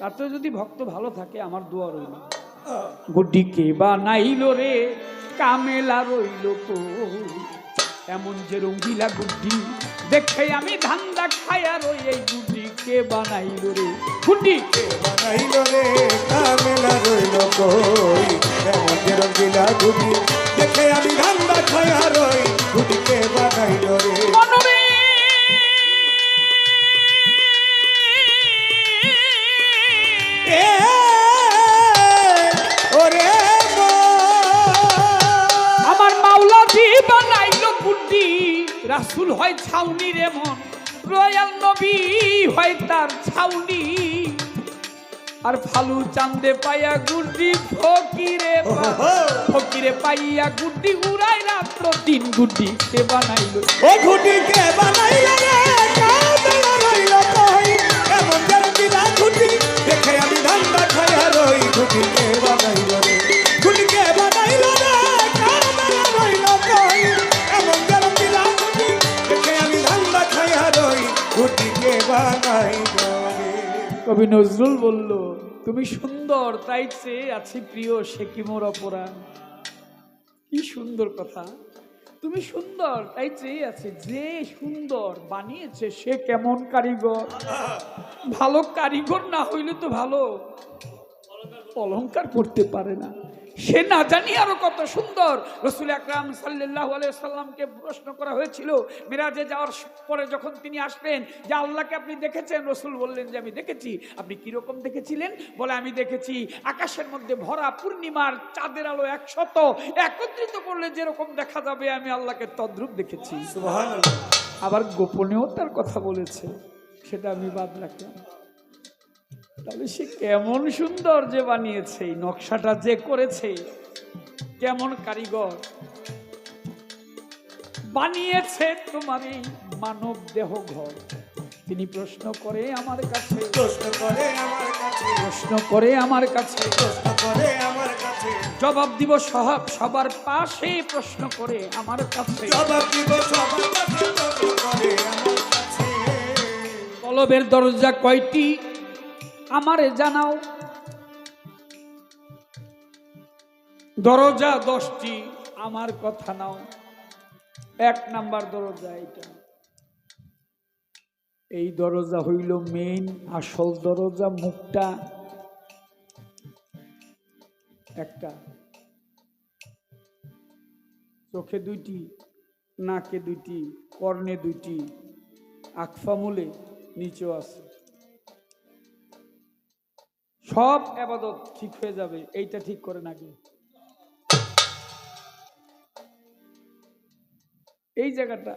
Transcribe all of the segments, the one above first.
তাতে যদি ভক্ত ভালো থাকে আমার দোয়া রইল। বা বানাইল রে কামেলা রইল কই এমন যে রঙ্গিলা গুড্ডি দেখে আমি ধান্দা খায়া রই এই গুড্ডিকে বানাইল রে। গুড্ডিকে বানাইল রে কামেলা রইল কই এমন যে রঙ্গিলা গুটি দেখে আমি ধান্দা খায়া রই রাসুল হয় ছাউনি রে মন। রয়াল নবী হয় তার ছাউনি। আর ফালু চান্দে পাইয়া গুড্ডি ফকিরে। ফকিরে পাইয়া গুড্ডি উড়াই রাত্র দিন গুড্ডি সে বানাইল। ও ঘুটিকে বানাইল রে রইল কই? এমন যে রঙ্গিলা গুটি দেখে আমি ধান্দা খায়া রই গুটিকে বানাইল রে। কবি নজরুল বলল, তুমি সুন্দর, তাই চেয়ে আছি প্রিয়, সে কি মোর অপরাণ? কি সুন্দর কথা। তুমি সুন্দর, তাই চেয়ে আছে, যে সুন্দর বানিয়েছে, সে কেমন কারিগর? ভালো কারিগর না হইলে তো ভালো অলংকার করতে পারে না। সে না জানি আরও কত সুন্দর। রসুল আকরাম সাল্লাহ সাল্লামকে প্রশ্ন করা হয়েছিল মিরাজে যাওয়ার পরে যখন তিনি আসলেন যে আল্লাহকে আপনি দেখেছেন? রসুল বললেন যে আমি দেখেছি। আপনি কীরকম দেখেছিলেন? বলে আমি দেখেছি আকাশের মধ্যে ভরা পূর্ণিমার চাঁদের আলো একশত একত্রিত করলে যেরকম দেখা যাবে আমি আল্লাহকে তদ্রূপ দেখেছি। আবার গোপনেও তার কথা বলেছে। সেটা আমি বাদ রাখলাম। তাহলে সে কেমন সুন্দর যে বানিয়েছে এই নকশাটা যে করেছে কেমন কারিগর। বানিয়েছে তোমার এই মানব দেহ ঘর। তিনি প্রশ্ন করে আমার কাছে প্রশ্ন করে আমার কাছে প্রশ্ন করে আমার কাছে প্রশ্ন করে আমার কাছে। জবাব দিব সব সবার পাশে প্রশ্ন করে আমার কাছে। জবাব দিব সবার কাছে প্রশ্ন করে আমার কাছে। কলবের দরজা কয়টি? আমারে জানাও। দরজা দশটি, আমার কথা নাও। এক নাম্বার দরজা এটা। এই দরজা হইল মেইন আসল দরজা, মুখটা। একটা। চোখে দুইটি, নাকে দুইটি, কর্ণে দুইটি, আকফামুলে নিচেও আছে। সব আবাদত ঠিক হয়ে যাবে, এইটা ঠিক করে নাকি এই জায়গাটা,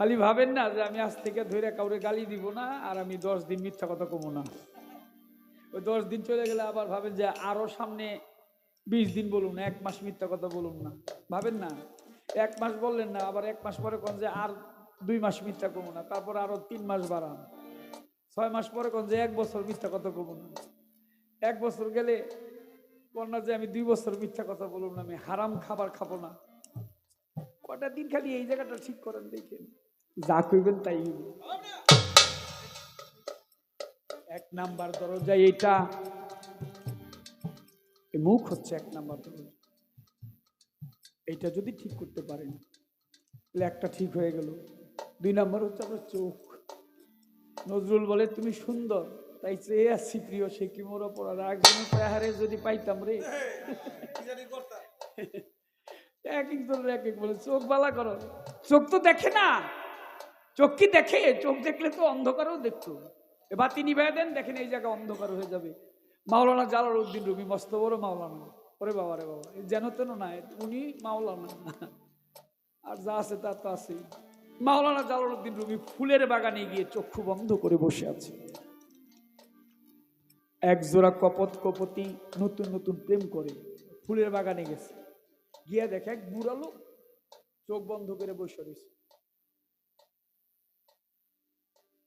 খালি ভাবেন না যে আমি আজ থেকে ধরে কাউরে গালি দিব না, আর আমি দশ দিন মিথ্যা কথা কমো না। ওই দশ দিন চলে গেলে আবার ভাবেন যে আরও সামনে বিশ দিন বলুন, এক মাস মিথ্যা কথা বলুন না। ভাবেন না, এক মাস বললেন না, আবার এক মাস পরে কোন যে আর দুই মাস মিথ্যা কমো না, তারপর আরও তিন মাস বাড়ান। ছয় মাস পরে কোন যে এক বছর মিথ্যা কথা কমো না। এক বছর গেলে কোন না যে আমি দুই বছর মিথ্যা কথা বলুন আমি হারাম খাবার খাব না। কটা দিন খালি এই জায়গাটা ঠিক করেন, দেখেন। যা কইবেন তাই। এক নাম্বার দরজা এটা মুখ হচ্ছে এক নাম্বার দরজা। এইটা যদি ঠিক করতে পারেন, তাহলে একটা ঠিক হয়ে গেল। দুই নাম্বার হচ্ছে আপনার চোখ। নজরুল বলে, তুমি সুন্দর। তাই চেয়ে আসছি প্রিয়, সে কি মোর অপরাধ একজনের পাহাড়ে যদি পাইতাম রে। এক একজনের এক এক বলে, চোখ বালা করো। চোখ তো দেখে না। চোখ কি দেখে? চোখ দেখলে তো অন্ধকারও দেখতো। এ বাতি নিভাই দেন, দেখেন এই জায়গা অন্ধকার হয়ে যাবে। মাওলানা জালাল উদ্দিন রবি মস্ত বড় মাওলানা। ওরে বাবা, রে বাবা। যেন তেন না উনি মাওলানা। আর যা আছে তা তো আছে মাওলানা জালাল উদ্দিন রবি ফুলের বাগানে গিয়ে চক্ষু বন্ধ করে বসে আছে। এক জোড়া কপত কপতি নতুন নতুন প্রেম করে ফুলের বাগানে গেছে। গিয়া দেখে এক বুড়া লোক চোখ বন্ধ করে বসে রয়েছে।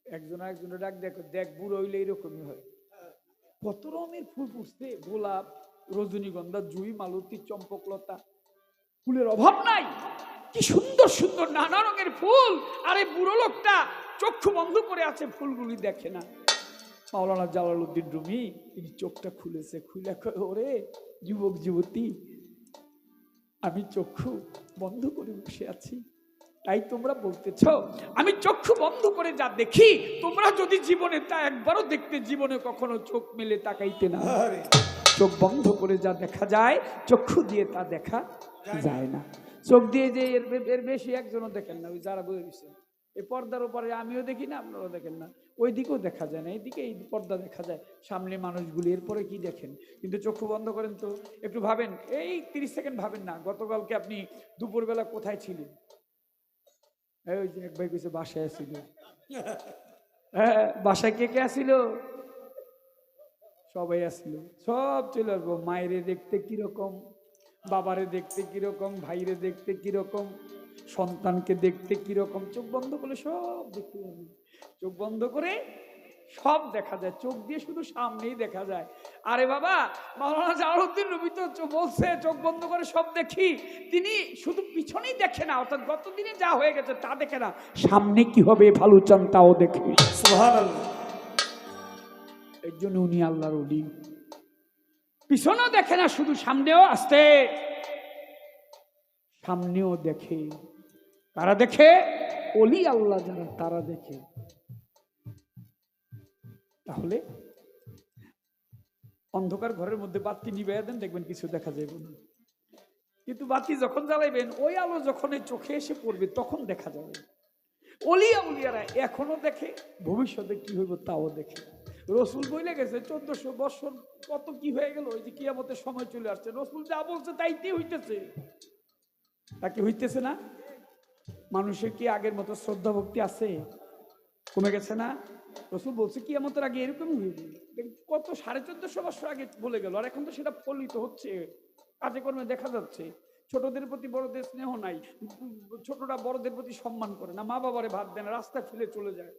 একজন একজনের ডাক দেখো, দেখ বুড়ো হইলে এরকমই হয়। কত রকমের ফুল ফুটছে, গোলাপ, রজনীগন্ধা, জুই, মালতী, চম্পকলতা। ফুলের অভাব নাই। কি সুন্দর সুন্দর নানা রঙের ফুল। আর এই বুড়ো লোকটা চক্ষু বন্ধ করে আছে ফুলগুলি দেখে না। মাওলানা জালালউদ্দিন রুমি তিনি চোখটা খুলেছে খুলে ওরে যুবক যুবতী আমি চক্ষু বন্ধ করে বসে আছি। তাই তোমরা বলতেছ আমি চক্ষু বন্ধ করে যা দেখি তোমরা যদি জীবনে তা একবারও দেখতে জীবনে কখনো চোখ মেলে তাকাইতে না। চোখ বন্ধ করে যা দেখা যায় চক্ষু দিয়ে তা দেখা যায় না। চোখ দিয়ে যে এর এর বেশি একজনও দেখেন না, ওই যারা বয়ে রয়েছে। এই পর্দার উপরে আমিও দেখি না, আপনারাও দেখেন না। ওই দিকেও দেখা যায় না এইদিকে এই পর্দা দেখা যায় সামনে মানুষগুলি, এরপরে কি দেখেন? কিন্তু চক্ষু বন্ধ করেন তো, একটু ভাবেন, এই তিরিশ সেকেন্ড ভাবেন না, গতকালকে আপনি দুপুরবেলা কোথায় ছিলেন? ওই যে এক ভাই কইছে, বাসায় আসছিল হ্যাঁ বাসায় কে কে আসছিল সবাই আসলো সব চলে আসব, মায়েরে দেখতে কীরকম? বাবারে দেখতে কীরকম ভাইরে দেখতে কীরকম সন্তানকে দেখতে কীরকম চোখ বন্ধ করে সব দেখতে পারবে চোখ বন্ধ করে সব দেখা যায়। চোখ দিয়ে শুধু সামনেই দেখা যায়। আরে বাবা মাওলানা জালালউদ্দিন রবি তো বলছে চোখ বন্ধ করে সব দেখি। তিনি শুধু পিছনেই দেখে না অর্থাৎ গতদিনে যা হয়ে গেছে তা দেখে না। সামনে কি হবে ভালো চান তাও দেখে। এর জন্য উনি আল্লাহর অলি পিছনেও দেখে না, শুধু সামনেও আসতে। সামনেও দেখে। কারা দেখে? অলি আল্লাহ যারা, তারা দেখে। তাহলে অন্ধকার ঘরের মধ্যে বাতি নিবে দেন, দেখবেন কিছু দেখা যাবে না। কিন্তু বাতি যখন জ্বালাইবেন, ওই আলো যখন চোখে এসে পড়বে, তখন দেখা যাবে। অলিয়া উলিয়ারা এখনও দেখে, ভবিষ্যতে কি হইব তাও দেখে। রসুল বইলে গেছে, চোদ্দশো বছর কত কি হয়ে গেল, ওই যে কিয়ামতের সময় চলে আসছে। রসুল যা বলছে তাইতে হইতেছে। তাকে হইতেছে না? মানুষের কি আগের মতো শ্রদ্ধা ভক্তি আছে? কমে গেছে না? রসুল বলছে, কিয়ামতের আগে এরকম কত সাড়ে চোদ্দশো বছর আগে বলে গেল, আর এখন তো সেটা ফলিত হচ্ছে, কাজে কর্মে দেখা যাচ্ছে। ছোটদের প্রতি বড়দের স্নেহ নাই, ছোটরা বড়দের প্রতি সম্মান করে না, মা বাবারে ভাত দেয় না রাস্তা ফেলে চলে যায়।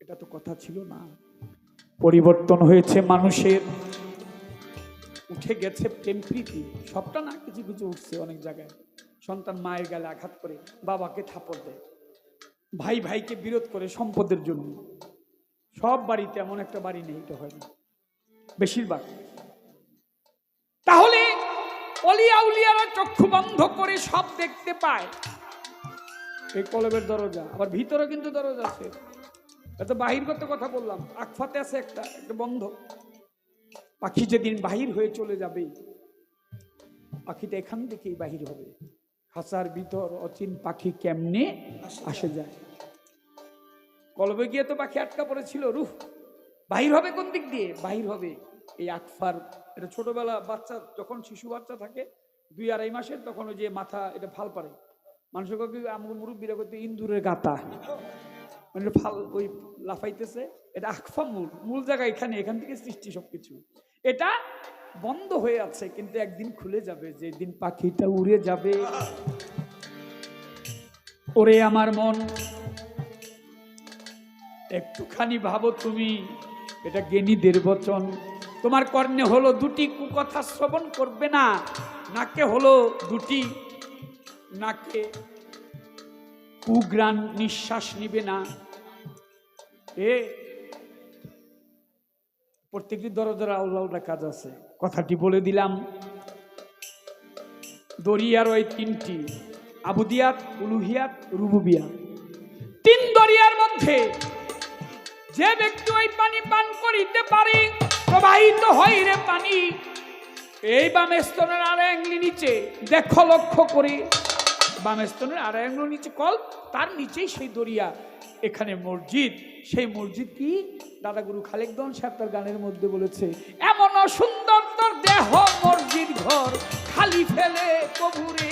এটা তো কথা ছিল না। পরিবর্তন হয়েছে মানুষের। উঠে গেছে প্রেম প্রীতি। সবটা না কিছু কিছু উঠছে অনেক জায়গায়। সন্তান মায়ের গালে আঘাত করে, বাবাকে থাপড় দেয়। ভাই ভাইকে বিরোধ করে সম্পদের জন্য। সব বাড়িতে এমন একটা বাড়ি নেই, এটা হয় না। বেশিরভাগ। তাহলে অলিয়া উলিয়ারা চক্ষু বন্ধ করে সব দেখতে পায়। এই কলবের দরজা, আবার ভিতরে কিন্তু দরজা আছে। এত বাহিরগত কথা বললাম। আকফাতে আছে একটা একটা বন্ধ। পাখি যেদিন বাহির হয়ে চলে যাবে পাখিটা এখান থেকেই বাহির হবে। খাঁচার ভিতর অচিন পাখি কেমনে আসে যায়। কলবে গিয়ে তো পাখি আটকা পড়েছিল রুহ! বাহির হবে কোন দিক দিয়ে? বাহির হবে। এই আকফার এটা ছোটবেলা বাচ্চা যখন শিশু বাচ্চা থাকে দুই আড়াই মাসের তখন ওই যে মাথা এটা ফাল পারে মানুষের কাছে আমার মুরব্বীরা করতে ইন্দুরের গাতা। মানে ফাল, ওই লাফাইতেছে। এটা আকফা মূল মূল জায়গা এখানে, এখান থেকে সৃষ্টি সবকিছু। এটা বন্ধ হয়ে আছে, কিন্তু একদিন খুলে যাবে, যেদিন পাখিটা উড়ে যাবে। ওরে আমার মন, একটুখানি ভাবো তুমি, এটা জ্ঞানীদের বচন। তোমার কর্ণে হলো দুটি কুকথা শ্রবণ করবে না, নাকে হলো দুটি, নাকে কুগ্রাণ নিঃশ্বাস নিবে না। প্রত্যেকটি দরজার আলাদা কাজ আছে। কথাটি বলে দিলাম। দরিয়ার ওই তিনটি, আবুদিয়াত, উলুহিয়াত রুবুবিয়াত তিন দরিয়ার মধ্যে যে ব্যক্তি ওই পানি পান করিতে পারে, প্রবাহিত হয় রে পানি। এই বামে স্তনের আর নিচে দেখো লক্ষ্য করে। বামে স্তনের আর অ্যাঙ্গলি নিচে কল, তার নিচেই সেই দরিয়া, এখানে মসজিদ। সেই মসজিদ কি? দাদাগুরু খালেকদন সাহেব তার গানের মধ্যে বলেছে, এমন সুন্দর তোর দেহ মসজিদ ঘর, খালি ফেলে কবুরে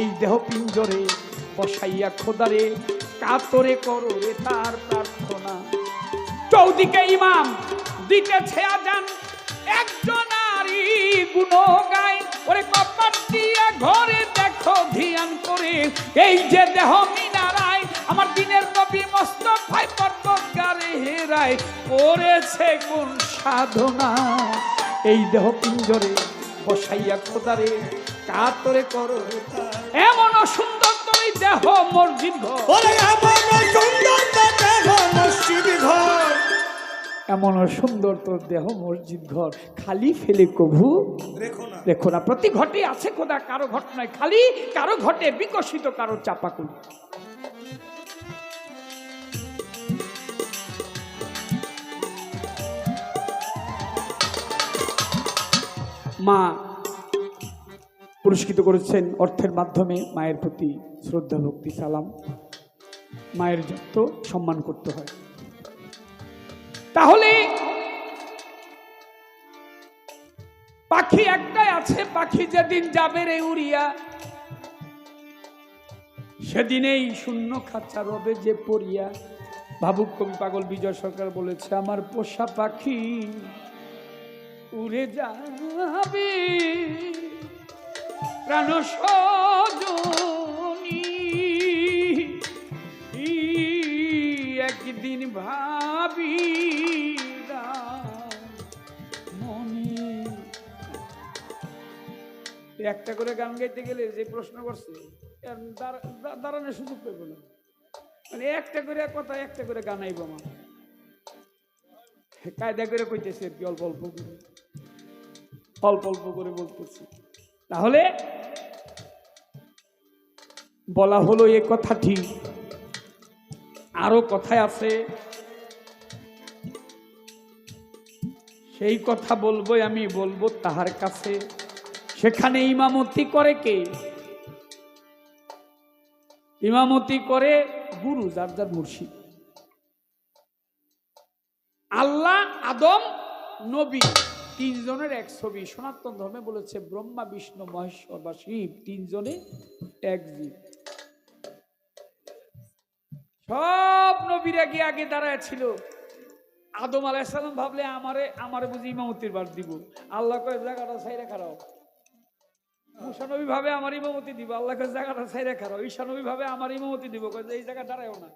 এই দেহ পিঞ্জরে বসাইয়া খোদারে, কাতরে করো রে তার প্রার্থনা। চৌদিকে ইমাম, দিতেছে আজান, একজন নারী গুণ গায় ওরে কপাট দিয়া ঘরে দেখো, ধ্যান করে। এই যে দেহ মিনারায়, আমার দিনের নবী মস্তফায় পর্বতকারে হেরায় করেছে কোন সাধনা। এই দেহ পিঞ্জরে বসাইয়া খোদারে কাতরে করো। এমন সুন্দর এই দেহ, মসজিদ ঘর। আমার সুন্দর দেহ, মসজিদ ঘর। এমন সুন্দর তোর দেহ মসজিদ ঘর। খালি ফেলে কভু। রেখো না। দেখো না। প্রতি ঘটে আছে খোদা কারও ঘট নয় খালি কারও ঘটে বিকশিত কারও চাপাকুলি। মা পুরস্কৃত করেছেন অর্থের মাধ্যমে মায়ের প্রতি শ্রদ্ধা ভক্তি সালাম। মায়ের যত সম্মান করতে হয়। তাহলে পাখি একটাই আছে, পাখি যেদিন যাবে রে উড়িয়া, সেদিনেই শূন্য খাঁচা রবে যে পড়িয়া। ভাবুক কবি পাগল বিজয় সরকার বলেছে, আমার পোষা পাখি উড়ে যাবে, প্রাণ সজনী একদিন ভাবি একটা করে গান গাইতে গেলে যে প্রশ্ন করছে দাঁড়ানোর সুযোগ পেব না। মানে একটা করে কথা, একটা করে গান আইব আমার। কায়দা করে কইতেছে আর কি, অল্প অল্প করে। অল্প অল্প করে বলতেছি। তাহলে বলা হলো এ কথাটি আরও কথায় আছে। সেই কথা বলবোই আমি, বলব তাহার কাছে। সেখানে ইমামতি করে কে? ইমামতি করে গুরু, যার যার মুর্শিদ। আল্লাহ, আদম, নবী, তিনজনের এক ছবি। সনাতন ধর্মে বলেছে, ব্রহ্মা, বিষ্ণু, মহেশ্বর বা শিব, তিনজনে এক জীব। সব নবীর আগে আগে দাঁড়ায় ছিল। আদম আলাইসালাম ভাবলে, আমারে আমারে বুঝি ইমামতির বার দিব। আল্লাহ কয়ে, জায়গাটা সাইরা খারাপ মুসানবী ভাবে, আমার ইমামতি দিব। আল্লাহ কয়ে, জায়গাটা সাইরা খারাপ ঈশানবী ভাবে, আমার ইমামতি দিব। কয়ে, এই জায়গা দাঁড়ায়ও না।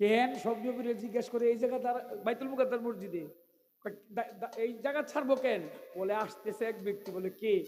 কেন? সব নবীরে জিজ্ঞেস করে, এই জায়গা দাঁড়া, বাইতুল মুকাদ্দার মসজিদে? এই জায়গা ছাড়বো কেন? বলে, আসতেছে এক ব্যক্তি। বলে, কে?